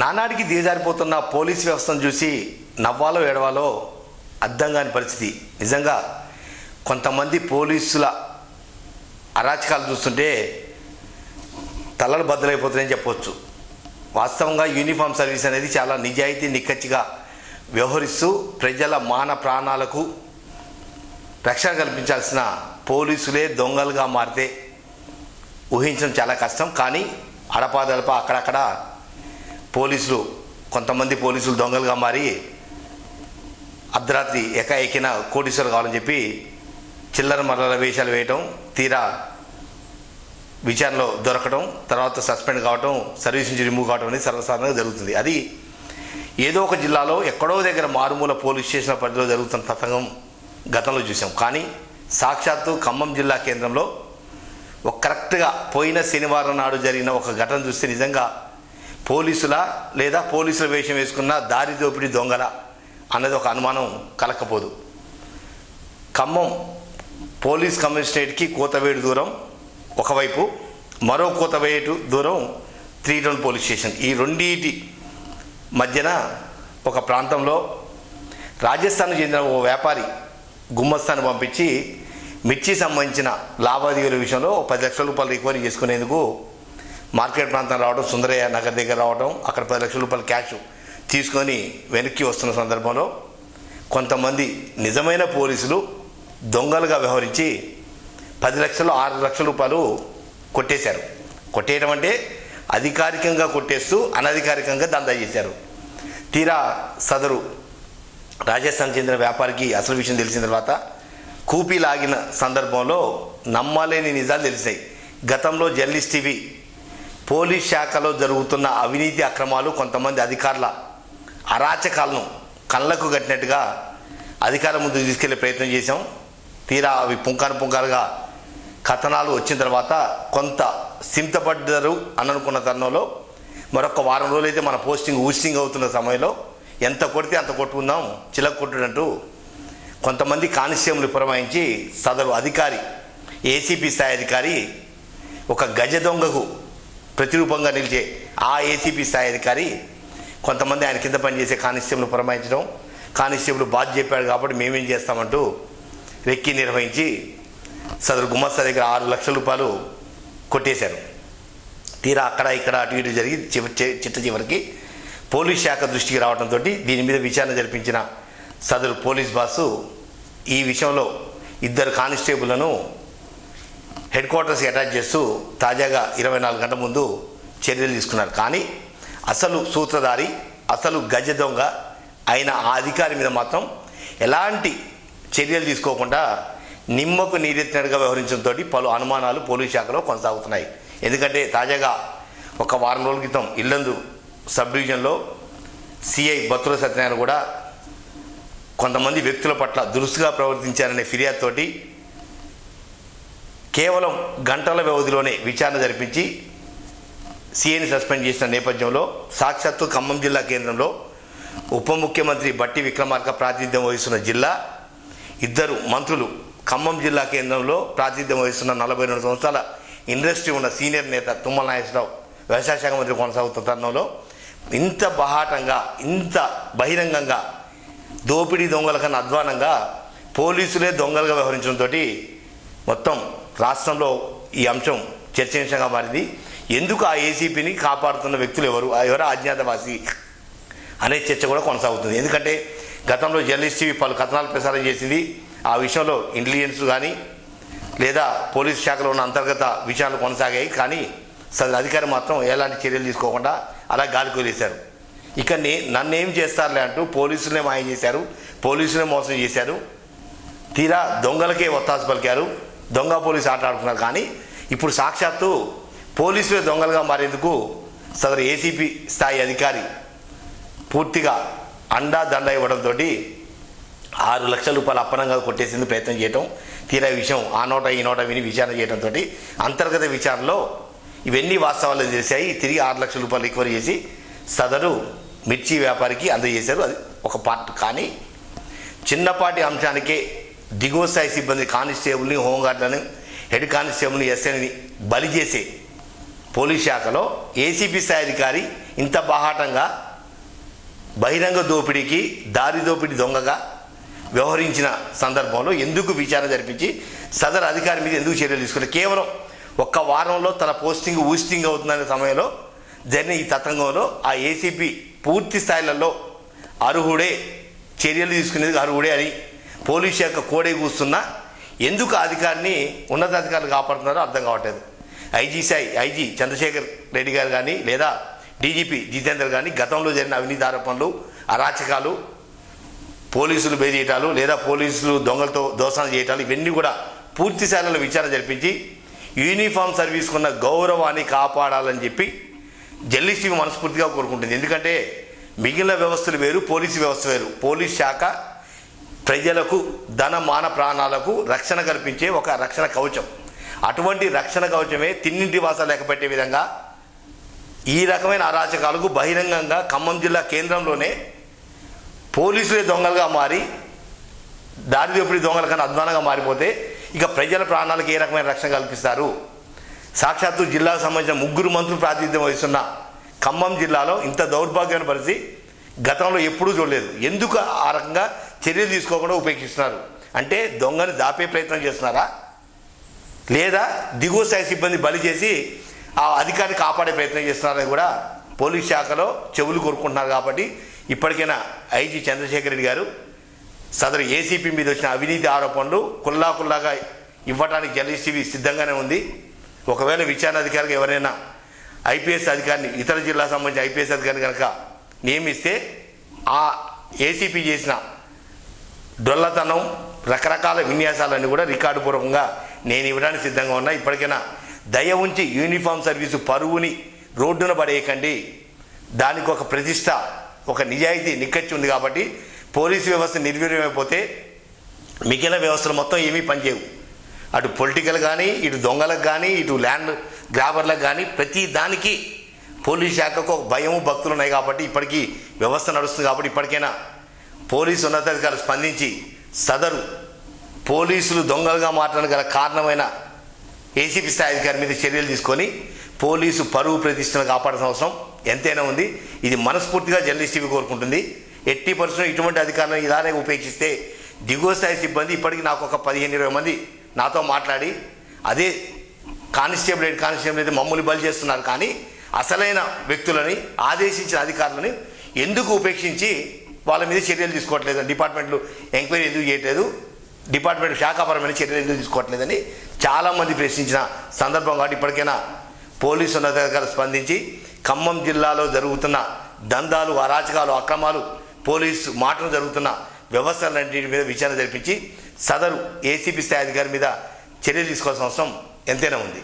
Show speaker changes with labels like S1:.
S1: నానాడికి దిగజారిపోతున్న police వ్యవస్థను చూసి నవ్వాలో ఏడవాలో అర్థం కాని పరిస్థితి. నిజంగా కొంతమంది పోలీసుల అరాచకాలు చూస్తుంటే తలలు బద్దలైపోతున్నాయని చెప్పవచ్చు వాస్తవంగా యూనిఫామ్ సర్వీస్ అనేది చాలా నిజాయితీ నిక్కచ్చిగా వ్యవహరిస్తూ ప్రజల మాన ప్రాణాలకు రక్షణ కల్పించాల్సిన పోలీసులే దొంగలుగా మారితే ఊహించడం చాలా కష్టం. కానీ అడపాదడప అక్కడక్కడ పోలీసులు కొంతమంది పోలీసులు దొంగలుగా మారి అర్ధరాత్రి ఎకాఎకిన కోటీశ్వరు కావాలని చెప్పి చిల్లర మర్రల వేషాలు వేయటం తీరా విచారణలో దొరకడం తర్వాత సస్పెండ్ కావటం సర్వీస్ నుంచి రిమూవ్ కావటం అనేది సర్వసాధారణంగా జరుగుతుంది. అది ఏదో ఒక జిల్లాలో ఎక్కడో దగ్గర మారుమూల పోలీస్ స్టేషన్ పరిధిలో జరుగుతున్న తతంగం గతంలో చూసాం. కానీ సాక్షాత్తు ఖమ్మం జిల్లా కేంద్రంలో ఒక కరెక్ట్గా పోయిన శనివారం నాడు జరిగిన ఒక ఘటన చూస్తే నిజంగా పోలీసుల లేదా పోలీసుల వేషం వేసుకున్న దారి దోపిడీ దొంగల అన్నది ఒక అనుమానం కలకపోదు ఖమ్మం పోలీస్ కమిషనరేట్కి కోతవేడు దూరం ఒకవైపు మరో కోతవేటు దూరం త్రీ టౌన్ పోలీస్ స్టేషన్. ఈ రెండింటి మధ్యన ఒక ప్రాంతంలో రాజస్థాన్కు చెందిన ఓ వ్యాపారి గుమ్మస్తాన్ని పంపించి మిర్చి సంబంధించిన లావాదేవీల విషయంలో పది లక్షల రూపాయలు రికవరీ చేసుకునేందుకు మార్కెట్ ప్రాంతం రావడం సుందరయ్య నగర్ దగ్గర రావడం అక్కడ పది లక్షల రూపాయలు క్యాష్ తీసుకొని వెనక్కి వస్తున్న సందర్భంలో కొంతమంది నిజమైన పోలీసులు దొంగలుగా వ్యవహరించి పది లక్షలు ఆరు లక్షల రూపాయలు కొట్టేశారు. కొట్టేయడం అంటే అధికారికంగా కొట్టేస్తూ అనధికారికంగా దందా చేశారు. తీరా సదరు రాజస్థాన్ చెందిన వ్యాపారికి అసలు విషయం తెలిసిన తర్వాత కూపీ లాగిన సందర్భంలో నమ్మలేని నిజాలు తెలిసాయి. గతంలో జర్నలిస్ట్ టీవీ పోలీస్ శాఖలో జరుగుతున్న అవినీతి అక్రమాలు కొంతమంది అధికారుల అరాచకాలను కళ్ళకు కట్టినట్టుగా అధికారం ముందుకు తీసుకెళ్ళే ప్రయత్నం చేశాం. తీరా అవి పుంకాను పుంకాలుగా కథనాలు వచ్చిన తర్వాత కొంత సింతపడ్డారు అని అనుకున్న తరుణంలో మరొక వారం రోజులైతే మన పోస్టింగ్ ఊస్టింగ్ అవుతున్న సమయంలో ఎంత కొడితే అంత కొట్టుకుందాం చిలక కొట్టుడంటూ కొంతమంది కానిస్టేబుల్ పురమాయించి సదరు అధికారి ఏసీపీ స్థాయి అధికారి ఒక గజ దొంగకు ప్రతిరూపంగా నిలిచే ఆ ఏసీపీ స్థాయి అధికారి కొంతమంది ఆయన కింద పనిచేసే కానిస్టేబుల్ పురమాయించడం కానిస్టేబుల్ బాధ చెప్పాడు కాబట్టి మేమేం చేస్తామంటూ రెక్కి నిర్వహించి సదరు గుమస్తా దగ్గర ఆరు లక్షల రూపాయలు కొట్టేశారు. తీరా అక్కడ ఇక్కడ అటు ఇటు జరిగి చిట్ట చివరికి పోలీస్ శాఖ దృష్టికి రావడంతో దీని మీద విచారణ జరిపించిన సదరు పోలీస్ బాసు ఈ విషయంలో ఇద్దరు కానిస్టేబుల్లను హెడ్ క్వార్టర్స్ అటాచ్ చేస్తూ తాజాగా ఇరవై నాలుగు గంటల ముందు చర్యలు తీసుకున్నారు. కానీ అసలు సూత్రధారి అసలు గజ దొంగ అయిన ఆ అధికారి మీద మాత్రం ఎలాంటి చర్యలు తీసుకోకుండా నిమ్మకు నీరెత్తినట్టుగా వ్యవహరించడంతో పలు అనుమానాలు పోలీస్ శాఖలో కొనసాగుతున్నాయి. ఎందుకంటే తాజాగా ఒక వారం రోజుల క్రితం ఇల్లందు సబ్ డివిజన్లో సిఐ బత్తుల సత్యనారాయణ కూడా కొంతమంది వ్యక్తుల పట్ల దురుసుగా ప్రవర్తించారనే ఫిర్యాదుతోటి కేవలం గంటల వ్యవధిలోనే విచారణ జరిపించి సీఏని సస్పెండ్ చేసిన నేపథ్యంలో సాక్షాత్తు ఖమ్మం జిల్లా కేంద్రంలో ఉప ముఖ్యమంత్రి బట్టి విక్రమార్క ప్రాతినిధ్యం వహిస్తున్న జిల్లా ఇద్దరు మంత్రులు ఖమ్మం జిల్లా కేంద్రంలో ప్రాతినిధ్యం వహిస్తున్న నలభై రెండు సంవత్సరాల ఇండస్ట్రీ ఉన్న సీనియర్ నేత తుమ్మల నాగేశ్వరరావు వ్యవసాయ శాఖ మంత్రి కొనసాగుతున్న తరుణంలో ఇంత బహాటంగా ఇంత బహిరంగంగా దోపిడీ దొంగల కన్నా అధ్వానంగా పోలీసులే దొంగలుగా వ్యవహరించడంతో మొత్తం రాష్ట్రంలో ఈ అంశం చర్చనీయాంశంగా మారింది. ఎందుకు ఆ ఏసీపీని కాపాడుతున్న వ్యక్తులు ఎవరు? ఆ ఎవరు అజ్ఞాతవాసి అనే చర్చ కూడా కొనసాగుతుంది. ఎందుకంటే గతంలో జర్నలిస్ట్ టీవీ పలు కథనాలు ప్రసారం చేసింది. ఆ విషయంలో ఇంటెలిజెన్స్ కానీ లేదా పోలీస్ శాఖలో ఉన్న అంతర్గత విషయాలు కొనసాగాయి. కానీ సదరు అధికారి మాత్రం ఎలాంటి చర్యలు తీసుకోకుండా అలా గాలికి వదిలేశారు ఇక నే నన్నేం చేస్తారులే అంటూ పోలీసులనే మాయం చేశారు. పోలీసులే మోసం చేశారు. తీరా దొంగలకే ఒత్తాసు పలికారు. దొంగ పోలీసు ఆట ఆడుకున్నారు కానీ ఇప్పుడు సాక్షాత్తు పోలీసులే దొంగలుగా మారేందుకు సదరు ఏసీపీ స్థాయి అధికారి పూర్తిగా అండా దండ ఇవ్వడంతో ఆరు లక్షల రూపాయలు అప్పనంగా కొట్టేసింది ప్రయత్నం చేయటం తీరా విషయం ఆ నోట ఈ నోట విని విచారణ చేయడంతో అంతర్గత విచారణలో ఇవన్నీ వాస్తవాలు చేశాయి. తిరిగి ఆరు లక్షల రూపాయలు రికవరీ చేసి సదరు మిర్చి వ్యాపారికి అందజేశారు. అది ఒక పార్ట్. కానీ చిన్నపాటి అంశానికే దిగువ స్థాయి సిబ్బంది కానిస్టేబుల్ని హోంగార్డులని హెడ్ కానిస్టేబుల్ని ఎస్ఐని బలి చేసే పోలీస్ శాఖలో ఏసీపీ స్థాయి అధికారి ఇంత బాహాటంగా బహిరంగ దోపిడీకి దారి దోపిడీ దొంగగా వ్యవహరించిన సందర్భంలో ఎందుకు విచారణ జరిపించి సదరు అధికారి మీద ఎందుకు చర్యలు తీసుకున్నారు? కేవలం ఒక్క వారంలో తన పోస్టింగ్ ఊస్టింగ్ అవుతుందనే సమయంలో జరిగిన ఈ తతంగంలో ఆ ఏసీపీ పూర్తి స్థాయిలలో అర్హుడే చర్యలు తీసుకునేది అర్హుడే అని పోలీస్ శాఖ కోడే కూస్తున్నా ఎందుకు అధికారిని ఉన్నతాధికారులు కాపాడుతున్నారో అర్థం కావట్లేదు. I G Sai I G Chandrasekhar Reddy garu కానీ లేదా డీజీపీ జితేందర్ కానీ గతంలో జరిగిన అవినీతి ఆరోపణలు అరాచకాలు పోలీసులు బెదిరియటాలు లేదా పోలీసులు దొంగలతో దోషాలు చేయటాలు ఇవన్నీ కూడా పూర్తి స్థాయిలో విచారణ జరిపించి యూనిఫామ్ సర్వీస్కున్న గౌరవాన్ని కాపాడాలని చెప్పి జర్నలిస్టులు మనస్ఫూర్తిగా కోరుకుంటుంది. ఎందుకంటే మిగిలిన వ్యవస్థలు వేరు పోలీసు వ్యవస్థ వేరు. పోలీస్ శాఖ ప్రజలకు ధన మాన ప్రాణాలకు రక్షణ కల్పించే ఒక రక్షణ కవచం. అటువంటి రక్షణ కవచమే తిన్నింటి వాస లేకపెట్టే విధంగా ఈ రకమైన అరాచకాలకు బహిరంగంగా ఖమ్మం జిల్లా కేంద్రంలోనే పోలీసులే దొంగలుగా మారి దారి దోపిడీ దొంగల కన్నా అధ్వానంగా మారిపోతే ఇక ప్రజల ప్రాణాలకు ఏ రకమైన రక్షణ కల్పిస్తారు? సాక్షాత్తు జిల్లాకు సంబంధించిన ముగ్గురు మంత్రులు ప్రాతినిధ్యం వహిస్తున్న ఖమ్మం జిల్లాలో ఇంత దౌర్భాగ్యమైన పరిస్థితి గతంలో ఎప్పుడూ చూడలేదు. ఎందుకు ఆ రకంగా చర్యలు తీసుకోకుండా ఉపేక్షిస్తున్నారు. అంటే దొంగని దాపే ప్రయత్నం చేస్తున్నారా? లేదా దిగువ స్థాయి సిబ్బంది బలి చేసి ఆ అధికారిని కాపాడే ప్రయత్నం చేస్తున్నారని కూడా పోలీస్ శాఖలో చెవులు కోరుకుంటున్నారు కాబట్టి ఇప్పటికైనా ఐజీ చంద్రశేఖర్ రెడ్డి గారు సదరు ఏసీపీ మీద వచ్చిన అవినీతి ఆరోపణలు కుల్లా కుల్లాగా ఇవ్వడానికి జర్నలిస్ట్ టీవీ సిద్ధంగానే ఉంది. ఒకవేళ విచారణ అధికారికి ఎవరైనా ఐపీఎస్ అధికారిని ఇతర జిల్లా సంబంధించిన ఐపీఎస్ అధికారిని కనుక నియమిస్తే ఆ ఏసీపీ చేసిన డొల్లతనం రకరకాల విన్యాసాలన్నీ కూడా రికార్డు పూర్వకంగా నేను ఇవ్వడానికి సిద్ధంగా ఉన్నా. ఇప్పటికైనా దయ ఉంచి యూనిఫామ్ సర్వీసు పరువుని రోడ్డున పడేయకండి. దానికి ఒక ప్రతిష్ట ఒక నిజాయితీ నిక్కచ్చి ఉంది కాబట్టి పోలీసు వ్యవస్థ నిర్వీర్యమైపోతే మిగిలిన వ్యవస్థలు మొత్తం ఏమీ పనిచేయవు. అటు పొలిటికల్ కానీ ఇటు దొంగలకు కానీ ఇటు ల్యాండ్ గ్రాబర్లకు కానీ ప్రతి దానికి పోలీస్ శాఖకు ఒక భయము భక్తులు ఉన్నాయి కాబట్టి ఇప్పటికీ వ్యవస్థ నడుస్తుంది కాబట్టి ఇప్పటికైనా పోలీసు ఉన్నతాధికారులు స్పందించి సదరు పోలీసులు దొంగలుగా మారడానికి గల కారణమైన ఏసీపీ స్థాయి అధికారి మీద చర్యలు తీసుకొని పోలీసు పరువు ప్రతిష్టను కాపాడాల్సిన అవసరం ఎంతైనా ఉంది. ఇది మనస్ఫూర్తిగా జర్నలిస్ట్ టీవీ కోరుకుంటుంది. ఎట్టి పర్సెంట్ ఇటువంటి అధికారులను ఇలానే ఉపేక్షిస్తే దిగువ స్థాయి సిబ్బంది ఇప్పటికీ నాకు ఒక పదిహేను ఇరవై మంది నాతో మాట్లాడి అదే కానిస్టేబుల్ హెడ్ కానిస్టేబుల్ అయితే మమ్మల్ని బలి చేస్తున్నారు. కానీ అసలైన వ్యక్తులని ఆదేశించిన అధికారులని ఎందుకు ఉపేక్షించి వాళ్ళ మీద చర్యలు తీసుకోవట్లేదు డిపార్ట్మెంట్లు ఎంక్వైరీ ఎందుకు చేయట్లేదు? డిపార్ట్మెంట్ శాఖాపరమైన చర్యలు ఎందుకు తీసుకోవట్లేదని చాలామంది ప్రశ్నించిన సందర్భం కాబట్టి ఇప్పటికైనా పోలీసు ఉన్నతాధికారులు స్పందించి ఖమ్మం జిల్లాలో జరుగుతున్న దందాలు అరాచకాలు అక్రమాలు పోలీసు మాటలు జరుగుతున్న వ్యవస్థలన్నింటి మీద విచారణ జరిపించి సదరు ఏసీపీ స్థాయి అధికారి మీద చర్యలు తీసుకోవాల్సిన అవసరం ఎంతైనా ఉంది.